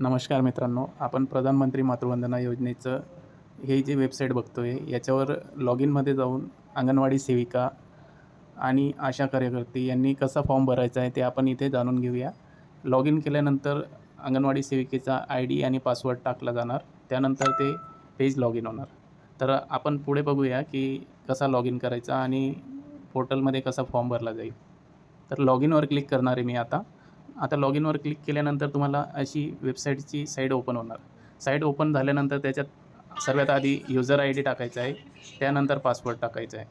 नमस्कार मित्रांनो आपण प्रधानमंत्री मातृवंदना योजनेचं हे जे वेबसाईट बघतो आहे याच्यावर लॉग इनमध्ये जाऊन अंगणवाडी सेविका आणि आशा कार्यकर्ती यांनी कसा फॉर्म भरायचा आहे ते आपण इथे जाणून घेऊया. लॉग इन केल्यानंतर अंगणवाडी सेविकेचा आय डी आणि पासवर्ड टाकला जाणार त्यानंतर ते पेज लॉग इन होणार. तर आपण पुढे बघूया की कसा लॉग इन करायचा आणि पोर्टलमध्ये कसा फॉर्म भरला जाईल. तर लॉग इनवर क्लिक करणार आहे मी आता. आता लॉग इनवर क्लिक केल्यानंतर तुम्हाला अशी वेबसाईटची साईट ओपन होणार. साईट ओपन झाल्यानंतर त्याच्यात सर्वात आधी युजर आय डी टाकायचा आहे. त्यानंतर पासवर्ड टाकायचा आहे.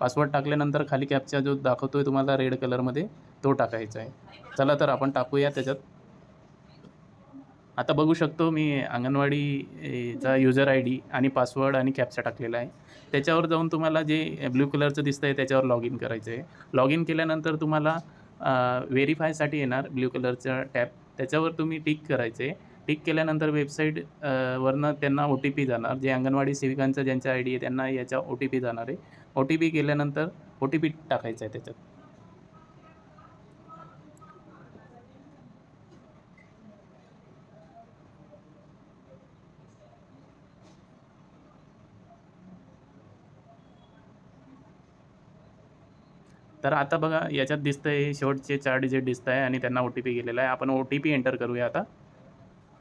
पासवर्ड टाकल्यानंतर खाली कॅपचा जो दाखवतो आहे तुम्हाला रेड कलरमध्ये तो टाकायचा आहे. चला तर आपण टाकूया त्याच्यात. आता बघू शकतो मी अंगणवाडीचा युजर आय डी आणि पासवर्ड आणि कॅपचा टाकलेला आहे. त्याच्यावर जाऊन तुम्हाला जे ब्ल्यू कलरचं दिसतं आहे त्याच्यावर लॉग इन करायचं आहे लॉग इन केल्यानंतर तुम्हाला व्हेरीफायसाठी येणार ब्ल्यू कलरचा टॅप त्याच्यावर तुम्ही टिक करायचं. आहे टिक केल्यानंतर वेबसाईट वरनं त्यांना ओ टी पी जाणार. जे अंगणवाडी सेविकांचा ज्यांचा आय डी आहे त्यांना याचा ओ टी पी जाणार आहे. ओ टी पी केल्यानंतर ओ टी पी टाकायचा आहे त्याच्यात. तर आता बघा याच्यात दिसतं आहे शेवटचे चार डिजिट दिसत आहे आणि त्यांना ओ टी पी गेलेला आहे. आपण ओ टी पी एंटर करूया आता.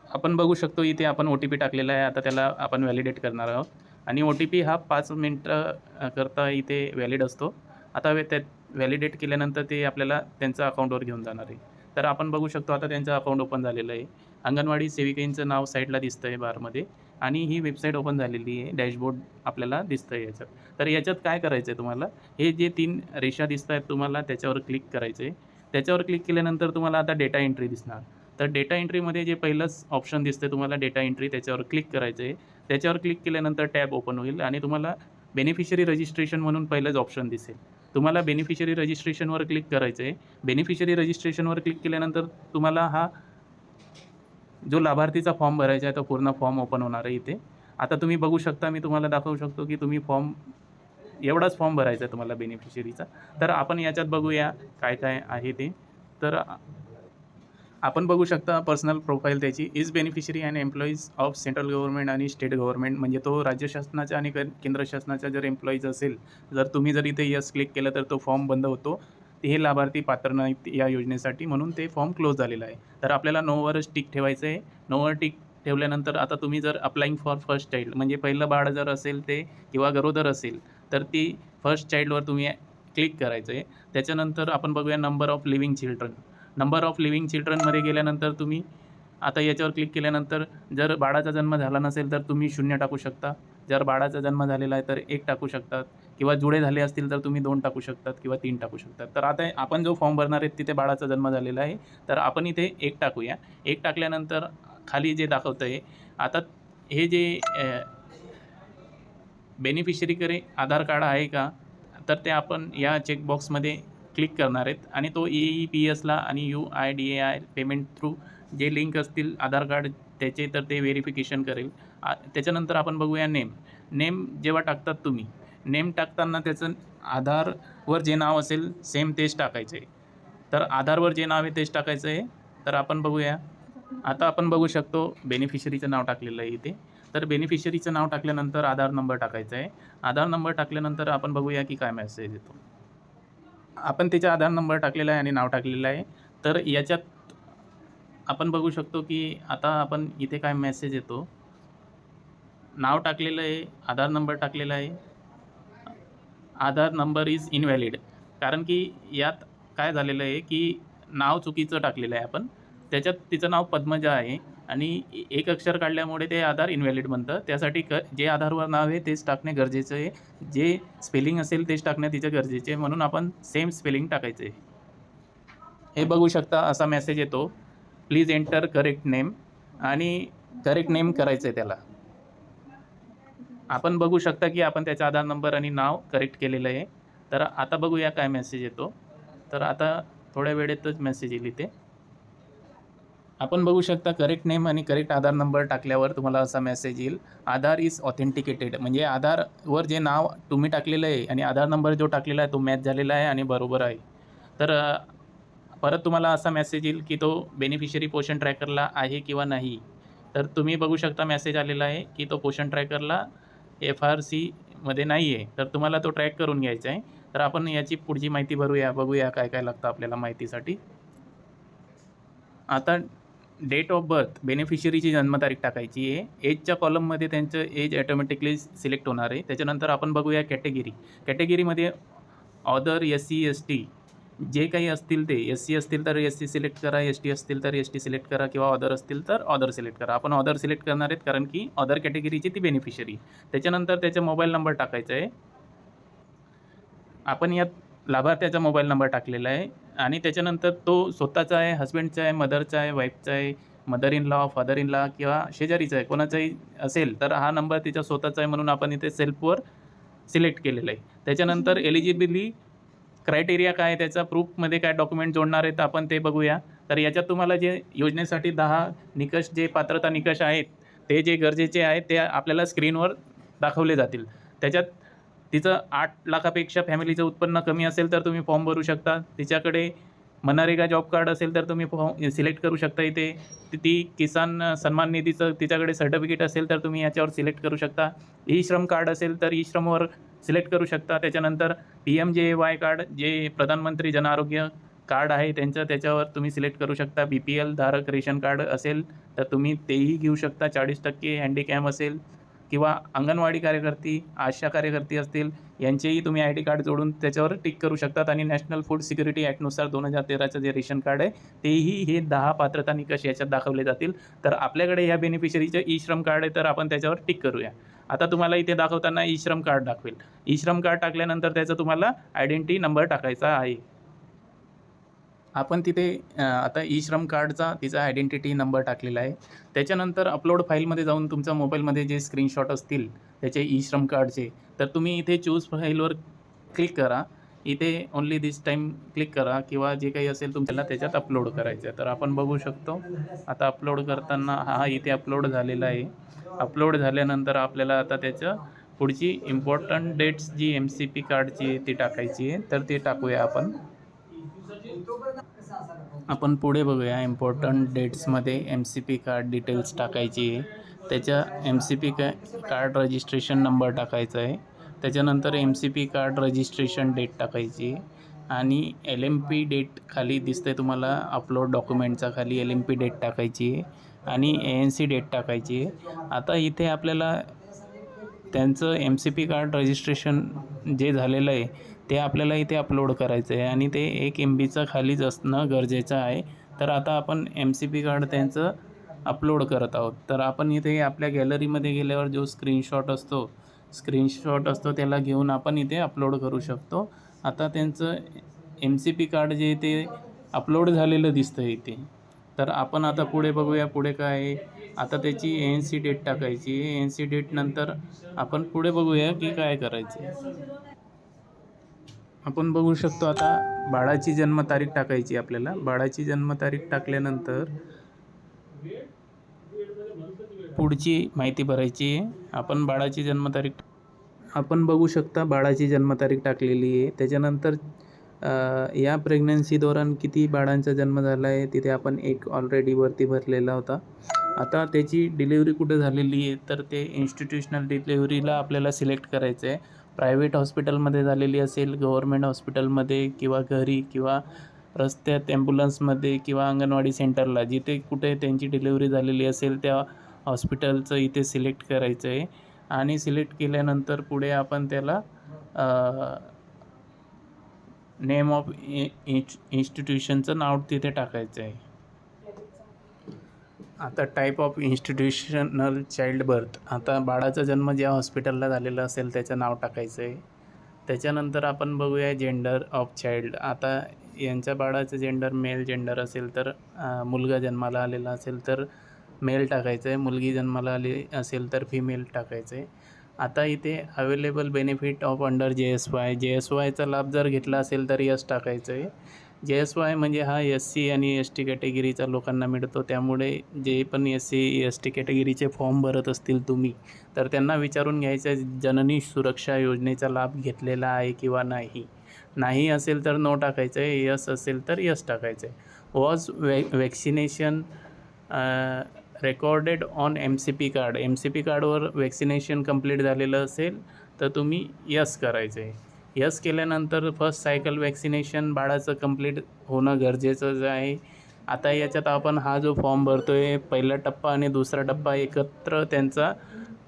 आपण बघू शकतो इथे आपण ओ टी पी टाकलेला आहे. आता त्याला आपण व्हॅलिडेट करणार आहोत. आणि ओ टी पी हा पाच मिनटं करता इथे व्हॅलिड असतो. आता वे त्यात व्हॅलिडेट केल्यानंतर ते आपल्याला त्यांचं अकाउंटवर घेऊन जाणार आहे. तर आपण बघू शकतो आता त्यांचं अकाउंट ओपन झालेलं आहे. अंगणवाडी सेविकेंचं नाव साईडला दिसतं आहे बारमध्ये. आणि ही वेबसाईट ओपन झालेली आहे. डॅशबोर्ड आपल्याला दिसतं आहे याच्यात तर याच्यात काय करायचं आहे तुम्हाला? हे जे तीन रेषा दिसत आहेत तुम्हाला त्याच्यावर क्लिक करायचं आहे त्याच्यावर क्लिक केल्यानंतर तुम्हाला आता डेटा एंट्री दिसणार. तर डेटा एंट्रीमध्ये जे पहिलंच ऑप्शन दिसतं तुम्हाला डेटा एंट्री त्याच्यावर क्लिक करायचं आहे त्याच्यावर क्लिक केल्यानंतर टॅब ओपन होईल आणि तुम्हाला बेनिफिशरी रजिस्ट्रेशन म्हणून पहिलंच ऑप्शन दिसेल. तुम्हाला बेनिफिशरी रजिस्ट्रेशनवर क्लिक करायचं आहे बेनिफिशरी रजिस्ट्रेशनवर क्लिक केल्यानंतर तुम्हाला हा जो लाभार्थीचा फॉर्म भरायचा आहे तो पूर्ण फॉर्म ओपन होणार आहे इथे. आता तुम्ही बघू शकता मी तुम्हाला दाखवू शकतो की तुम्ही फॉर्म एवढाच फॉर्म भरायचा आहे तुम्हाला बेनिफिशरीचा तर आपण याच्यात बघूया काय काय आहे ते. तर आपण बघू शकता पर्सनल प्रोफाईल त्याची. Is beneficiary and employees of central government आणि स्टेट गव्हर्नमेंट म्हणजे तो राज्य शासनाचा आणि केंद्र शासनाचा जर एम्प्लॉईज असेल जर तुम्ही जर इथे यस क्लिक केलं तर तो फॉर्म बंद होतो. हे लाभार्थी पात्र नाहीत या योजनेसाठी म्हणून ते फॉर्म क्लोज झालेलं आहे. तर आपल्याला नोवरच टिक ठेवायचं आहे नोवर टिक ठेवल्यानंतर आता तुम्ही जर अप्लाईंग फॉर फर्स्ट चाइल्ड म्हणजे पहिलं बाळ जर असेल ते किंवा गरोदर असेल तर ती फर्स्ट चाइल्डवर तुम्ही क्लिक करायचं आहे त्याच्यानंतर आपण बघूया number of living children number of living चिल्ड्रनमध्ये गेल्यानंतर तुम्ही आता याच्यावर क्लिक केल्यानंतर जर बाळाचा जन्म झाला नसेल तर तुम्ही शून्य टाकू शकता. जर बाळाचा जन्म झालेला आहे तर एक टाकू शकतात. किंवा जुळे झाले असतील तर तुम्ही दोन टाकू शकतात किंवा तीन टाकू शकतात. तर आता आपण जो फॉर्म भरणार आहेत तिथे बाळाचा जन्म झालेला आहे. तर आपण इथे एक टाकूया. एक टाकल्यानंतर खाली जे दाखवतं आहे आता हे जे बेनिफिशरीकडे आधार कार्ड आहे का? तर ते आपण या चेकबॉक्समध्ये क्लिक करणार आहेत आणि तो ई ई पी एसला आणि U I D A I payment through जे लिंक असतील आधार कार्ड त्याचे तर ते व्हेरिफिकेशन करेल. त्याच्यानंतर आपण बघूया नेम नेम जेव्हा टाकतात तुम्ही नेम टाकताना त्याचं आधारवर जे नाव असेल सेम तेच टाकायचं आहे तर आधारवर जे नाव आहे तेच टाकायचं आहे तर आपण बघूया. आता आपण बघू शकतो बेनिफिशरीचं नाव टाकलेलं आहे इथे. तर बेनिफिशरीचं नाव टाकल्यानंतर आधार नंबर टाकायचा आहे आधार नंबर टाकल्यानंतर आपण बघूया की काय मेसेज येतो. आपण त्याचा आधार नंबर टाकलेला आहे आणि नाव टाकलेलं आहे. तर याच्यात आपण बघू शकतो की आता आपण इथे काय मेसेज येतो. नाव टाकलेलं आहे आधार नंबर टाकलेला आहे. आधार नंबर इज इनव्हॅलिड कारण की यात काय झालेलं आहे की नाव चुकीचं टाकलेलं आहे आपण. त्याच्यात तिचं नाव पद्मजा आहे आणि एक अक्षर काढल्यामुळे ते आधार इनव्हॅलिड बनतं. त्यासाठी क जे आधारवर नाव आहे तेच टाकणे गरजेचं आहे. जे स्पेलिंग असेल तेच टाकणे तिचं गरजेचे आहे. म्हणून आपण सेम स्पेलिंग टाकायचं आहे हे बघू शकता असा मेसेज येतो. प्लीज एंटर करेक्ट नेम आणि करेक्ट नेम करायचं आहे त्याला. आपण बघू शकता की आपण त्याचा आधार नंबर आणि नाव करेक्ट केलेलं आहे. तर आता बघूया काय मेसेज येतो. तर आता थोड्या वेळेतच मेसेज येईल इथे. आपण बघू शकता करेक्ट नेम आणि करेक्ट आधार नंबर टाकल्यावर तुम्हाला असा मेसेज येईल. आधार इज ऑथेंटिकेटेड म्हणजे आधारवर जे नाव तुम्ही टाकलेलं आहे आणि आधार नंबर जो टाकलेला आहे तो मॅच झालेला आहे आणि बरोबर आहे. तर परत तुम्हाला असा मेसेज येईल की तो बेनिफिशरी पोषण ट्रॅकरला आहे किंवा नाही. तर तुम्ही बघू शकता मेसेज आलेला आहे की तो पोषण ट्रॅकरला एफ आर सीमध्ये नाही आहे तर तुम्हाला तो ट्रॅक करून घ्यायचा आहे. तर आपण याची पुढची माहिती भरूया बघूया काय काय लागतं आपल्याला माहितीसाठी. आता डेट ऑफ बर्थ बेनिफिशरीची जन्मतारीख टाकायची आहे. एजच्या कॉलममध्ये त्यांचं एज ॲटोमॅटिकली सिलेक्ट होणार आहे. त्याच्यानंतर आपण बघूया कॅटेगरी कॅटेगरीमध्ये other S C S T जे काही असतील ते एस सी असतील तर एस सी सिलेक्ट करा एस टी असतील तर एस टी सिलेक्ट करा किंवा ऑदर असतील तर ऑदर सिलेक्ट करा. आपण ऑदर सिलेक्ट करणार आहेत कारण की ऑदर कॅटेगरीची ती बेनिफिशरी त्याच्यानंतर त्याचा मोबाईल नंबर टाकायचा आहे. आपण यात लाभार्थ्याचा मोबाईल नंबर टाकलेला आहे आणि त्याच्यानंतर तो स्वतःचा आहे हस्बंडचा आहे मदरचा आहे वाईफचा आहे mother in law father in law किंवा शेजारीचा आहे. कोणाचाही असेल तर हा नंबर तिच्या स्वतःचा आहे म्हणून आपण इथे सेल्फवर सिलेक्ट केलेलं आहे. त्याच्यानंतर एलिजिबिली क्रायटेरिया काय आहे त्याचा? प्रूफमध्ये काय डॉक्युमेंट जोडणार आहेत तर आपण ते बघूया. तर याच्यात तुम्हाला जे योजनेसाठी दहा निकष जे पात्रता निकष आहेत ते जे गरजेचे आहेत ते आपल्याला स्क्रीनवर दाखवले जातील. त्याच्यात तिचं आठ लाखापेक्षा फॅमिलीचं उत्पन्न कमी असेल तर तुम्ही फॉर्म भरू शकता. तिच्याकडे मनरेगा जॉब कार्ड असेल तर तुम्ही फॉर्म सिलेक्ट करू शकता इथे. ती- ती किसान सन्मान निधीचं तिच्याकडे सर्टिफिकेट असेल तर तुम्ही याच्यावर सिलेक्ट करू शकता. ई श्रम कार्ड असेल तर ई श्रमवर सिलेक्ट करू शकता. त्याच्यानंतर P M J Y card जे प्रधानमंत्री जन आरोग्य कार्ड आहे त्यांचं त्याच्यावर तुम्ही सिलेक्ट करू शकता. बी पी एल धारक रेशन कार्ड असेल तर तुम्ही तेही घेऊ शकता. चाळीस टक्के हँडीकॅम असेल. किंवा अंगणवाडी कार्यकर्ती आशा कार्यकर्ती असतील यांचेही तुम्ही आय डी कार्ड जोडून त्याच्यावर टिक करू शकतात. आणि नॅशनल फूड सिक्युरिटी ॲक्टनुसार दोन हजार तेराचं जे रेशन कार्ड आहे तेही हे दहा पात्रता निकष याच्यात दाखवले जातील. तर आपल्याकडे ह्या बेनिफिशरीचं ई श्रम कार्ड आहे तर आपण त्याच्यावर टिक करूया. आता तुम्हाला इथे दाखवताना ई श्रम कार्ड दाखवेल. ई श्रम कार्ड टाकल्यानंतर त्याचा तुम्हाला आयडेंटिटी नंबर टाकायचा आहे. आपण तिथे आता ई श्रम कार्डचा तिचा आयडेंटिटी नंबर टाकलेला आहे. त्याच्यानंतर अपलोड फाईलमध्ये जाऊन तुमच्या मोबाईलमध्ये जे स्क्रीनशॉट असतील त्याचे ई श्रम कार्डचे तर तुम्ही इथे चूज फाईलवर क्लिक करा. इथे ओन्ली दिस टाईम क्लिक करा किंवा जे काही असेल तुमच्याला त्याच्यात अपलोड करायचं आहे तर आपण बघू शकतो. आता अपलोड करताना हा इथे अपलोड झालेला आहे. अपलोड झाल्यानंतर आपल्याला आता त्याचं पुढची इम्पॉर्टंट डेट्स जी एम सी पी कार्डची आहे ती टाकायची आहे. तर ती टाकूया आपण. आपण पुढे बघूया important डेट्समध्ये M C P card details टाकायची आहे. त्याच्या एम सी पी का कार्ड रजिस्ट्रेशन नंबर टाकायचा आहे. त्याच्यानंतर M C P card registration date टाकायची आणि एल एम पी डेट खाली दिसते तुम्हाला अपलोड डॉक्युमेंटचा खाली एल एम पी डेट टाकायची आहे. आणि ए एन सी डेट टाकायची आहे. आता इथे आपल्याला त्यांचं M C P card registration जे झालेलं आहे ते आपल्याला इथे अपलोड करायचं आहे आणि ते एक एम बीचं खालीच असणं गरजेचं आहे. तर आता आपण एम सी पी कार्ड त्यांचं अपलोड करत आहोत. तर आपण इथे आपल्या गॅलरीमध्ये गेल्यावर जो स्क्रीनशॉट असतो स्क्रीनशॉट असतो त्याला घेऊन आपण इथे अपलोड करू शकतो. आता त्यांचं एम सी पी कार्ड जे ते अपलोड झालेलं दिसतं इथे. तर आपण आता पुढे बघूया पुढे काय आहे. आता त्याची ए एन सी डेट टाकायची ए एन सी डेट नंतर आपण पुढे बघूया की काय करायचं आहे. आपण बघू शकतो आता बाळाची जन्मतारीख टाकायची आपल्याला. बाळाची जन्मतारीख टाकल्यानंतर पुढची माहिती भरायची आहे. आपण बाळाची जन्मतारीख आपण बघू शकता बाळाची जन्मतारीख टाकलेली आहे. त्याच्यानंतर या प्रेग्नन्सी दौरान किती बाळांचा जन्म झाला आहे तिथे आपण एक ऑलरेडी वरती भरलेला होता. आता त्याची डिलिव्हरी कुठे झालेली आहे तर ते इन्स्टिट्यूशनल डिलिव्हरीला आपल्याला सिलेक्ट करायचं आहे प्रायव्हेट हॉस्पिटलमध्ये झालेली असेल गव्हर्मेंट हॉस्पिटलमध्ये किंवा घरी किंवा रस्त्यात ॲम्ब्युलन्समध्ये किंवा अंगणवाडी सेंटरला जिथे कुठे त्यांची डिलिव्हरी झालेली असेल त्या हॉस्पिटलचं इथे सिलेक्ट करायचं आहे. आणि सिलेक्ट केल्यानंतर पुढे आपण त्याला नेम ऑफ इन्स्टिट्यूशनचं नाव तिथे टाकायचं आहे. आता type of institutional child birth आता बाळाचा जन्म ज्या हॉस्पिटलला झालेला असेल त्याचं नाव टाकायचं आहे त्याच्यानंतर आपण बघूया जेंडर ऑफ चाइल्ड आता यांच्या बाळाचं जेंडर मेल जेंडर असेल तर मुलगा जन्माला आलेला असेल तर मेल टाकायचं आहे मुलगी जन्माला आली असेल तर फिमेल टाकायचं आहे आता इथे available benefit of under J S Y J S वायचा लाभ जर घेतला असेल तर यस टाकायचं आहे जे एस वाय म्हणजे हा एस सी आणि एस टी कॅटेगरीचा लोकांना मिळतो. त्यामुळे जे पण एस सी एस टी कॅटेगरीचे फॉर्म भरत असतील तुम्ही तर त्यांना विचारून घ्यायचं आहे, जननी सुरक्षा योजनेचा लाभ घेतलेला आहे किंवा नाही. नाही असेल तर नो टाकायचं आहे यस असेल तर यस टाकायचं आहे. Was वॅ vaccination recorded on M C P card M C P कार्डवर वॅक्सिनेशन कंप्लीट झालेलं असेल तर तुम्ही यस करायचं आहे. यस केल्यानंतर फर्स्ट सायकल वॅक्सिनेशन बाळाचं कंप्लीट होणं गरजेचंच आहे. आता याच्यात आपण हा जो फॉर्म भरतो आहे पहिला टप्पा आणि दुसरा टप्पा एकत्र त्यांचा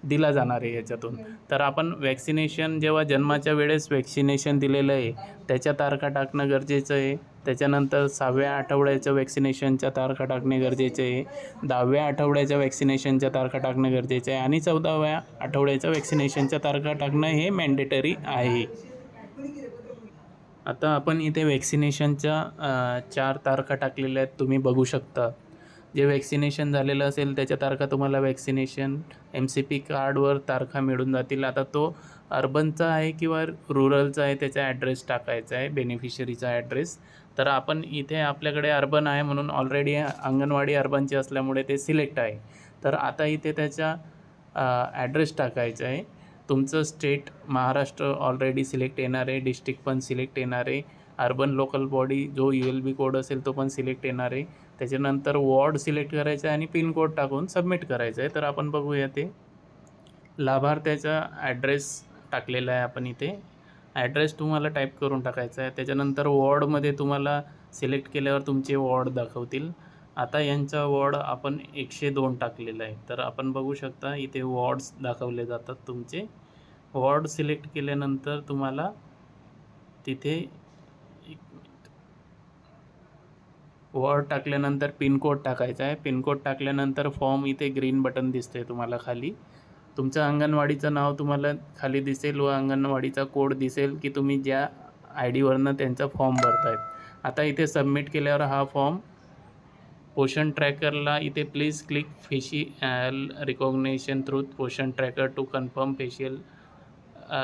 दिला जाणार आहे याच्यातून. तर आपण वॅक्सिनेशन जेव्हा जन्माच्या वेळेस वॅक्सिनेशन दिलेलं आहे त्याच्या तारखा टाकणं गरजेचं आहे. त्याच्यानंतर सहाव्या आठवड्याच्या वॅक्सिनेशनच्या तारखा टाकणे गरजेचे आहे. दहाव्या आठवड्याच्या वॅक्सिनेशनच्या तारखा टाकणं गरजेचं आहे. आणि चौदाव्या आठवड्याच्या वॅक्सिनेशनच्या तारखा टाकणं हे मॅन्डेटरी आहे. आता आपण इथे वॅक्सिनेशनच्या चार तारखा टाकलेल्या आहेत तुम्ही बघू शकता. जे वॅक्सिनेशन झालेलं असेल त्याच्या तारखा तुम्हाला वॅक्सिनेशन एम सी पी कार्डवर तारखा मिळून जातील. आता तो अर्बनचा आहे किंवा रुरलचा आहे त्याचा ॲड्रेस टाकायचा आहे बेनिफिशरीचा ॲड्रेस तर आपण इथे आपल्याकडे अर्बन आहे म्हणून ऑलरेडी अंगणवाडी अर्बनची असल्यामुळे ते सिलेक्ट आहे. तर आता इथे त्याचा ॲड्रेस टाकायचा आहे. तुमचं स्टेट महाराष्ट्र ऑलरेडी सिलेक्ट येणार आहे डिस्ट्रिक्ट पण सिलेक्ट येणार आहे अर्बन लोकल बॉडी जो यू एल बी कोड असेल तो पण सिलेक्ट येणार. आहे त्याच्यानंतर वॉर्ड सिलेक्ट करायचा आहे आणि पिन कोड टाकून सबमिट करायचं आहे. तर आपण बघूया ते. लाभार्थ्याचा ॲड्रेस टाकलेला आहे आपण इथे. ॲड्रेस तुम्हाला टाईप करून टाकायचा आहे. त्याच्यानंतर वॉर्डमध्ये तुम्हाला सिलेक्ट केल्यावर तुमचे वॉर्ड दाखवतील. आता यांचा वॉर्ड आपण एकशे दोन टाकलेला आहे. तर आपण बघू शकता इथे वॉर्ड्स दाखवले जातात तुमचे. वॉर्ड सिलेक्ट केल्यानंतर तुम्हाला तिथे वॉर्ड टाकल्यानंतर पिनकोड टाकायचा आहे. पिनकोड टाकल्यानंतर फॉर्म इथे ग्रीन बटन दिसते तुम्हाला खाली. तुमचं अंगणवाडीचं नाव तुम्हाला खाली दिसेल व अंगणवाडीचा कोड दिसेल की तुम्ही ज्या आय डीवरनं त्यांचा फॉर्म भरतायत आता इथे सबमिट केल्यावर हा फॉर्म पोषण ट्रॅकरला इथे please click facial recognition through Poshan tracker to confirm facial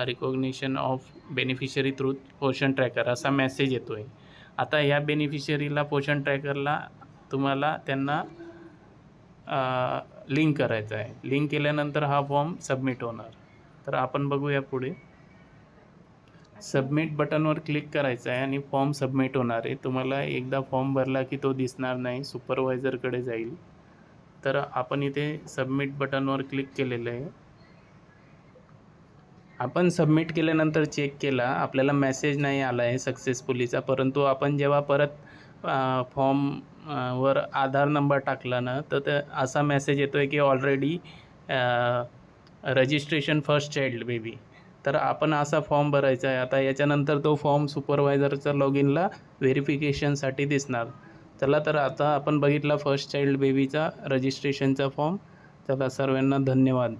recognition of beneficiary through Poshan tracker असा मेसेज येतो आहे आता ह्या बेनिफिशरीला पोषण ट्रॅकरला तुम्हाला त्यांना लिंक करायचं आहे लिंक केल्यानंतर हा फॉर्म सबमिट होणार. तर आपण बघूया पुढे. सबमिट बटनवर क्लिक करायचं आहे आणि फॉर्म सबमिट होणार आहे. तुम्हाला एकदा फॉर्म भरला की तो दिसणार नाही सुपरवायझरकडे जाईल. तर आपण इथे सबमिट बटनवर क्लिक केलेलं आहे. आपण सबमिट केल्यानंतर चेक केला आपल्याला मेसेज नाही आला आहे सक्सेसफुलीचा परंतु आपण जेव्हा परत फॉर्म वर आधार नंबर टाकला ना तर ते असा मेसेज येतो आहे की already registration first child baby तर आपण असा फॉर्म भरायचा आहे. आता याच्यानंतर तो फॉर्म सुपरवायझरचा लॉग इनला व्हेरिफिकेशनसाठी दिसणार. चला तर आता आपण बघितला फर्स्ट चाइल्ड बेबीचा रजिस्ट्रेशनचा फॉर्म चला सर्वांना धन्यवाद.